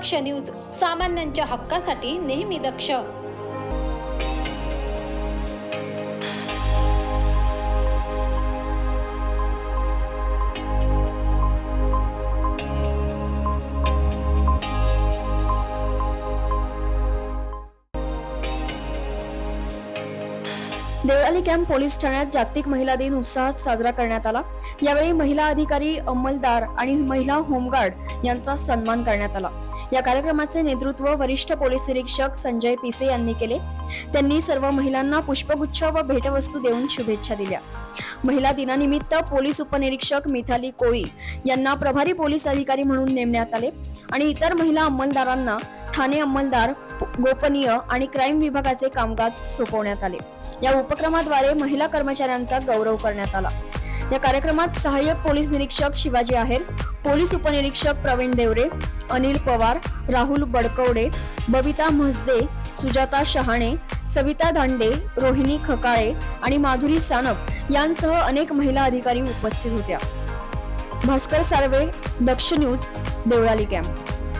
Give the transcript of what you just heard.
दक्ष news सामान्यांच्या हक्कासाठी नेहमी दक्ष. देवळाली कॅम्प पोलीस ठाण्यात जागतिक महिला दिन उत्साहात साजरा करण्यात आला. यावेळी महिला अधिकारी अंमलदार आणि महिला होमगार्ड यांचा सन्मान करण्यात आला. या कार्यक्रमाचे नेतृत्व वरिष्ठ पोलीस निरीक्षक संजय पिसे यांनी केले. त्यांनी सर्व महिलांना पुष्पगुच्छ व भेटवस्तू देऊन शुभेच्छा दिल्या. महिला दिनानिमित्त पोलीस उपनिरीक्षक मिथाली कोळी यांना प्रभारी पोलीस अधिकारी म्हणून नेमण्यात आले आणि इतर महिला अंमलदारांना ठाणे अंमलदार गोपनीय आणि क्राईम विभागाचे कामकाज सोपवण्यात आले. या उपक्रमाद्वारे महिला कर्मचाऱ्यांचा गौरव करण्यात आला. या कार्यक्रमात सहाय्यक पोलीस निरीक्षक शिवाजी आहेर पोलीस उपनिरीक्षक प्रवीण देवरे अनिल पवार राहुल बडकवडे बबिता म्हसदे सुजाता शहाणे सविता दांडे रोहिणी खकाळे आणि माधुरी सानप यांसह अनेक महिला अधिकारी उपस्थित होत्या. Bhaskar Sarve Daksh news Deolali camp.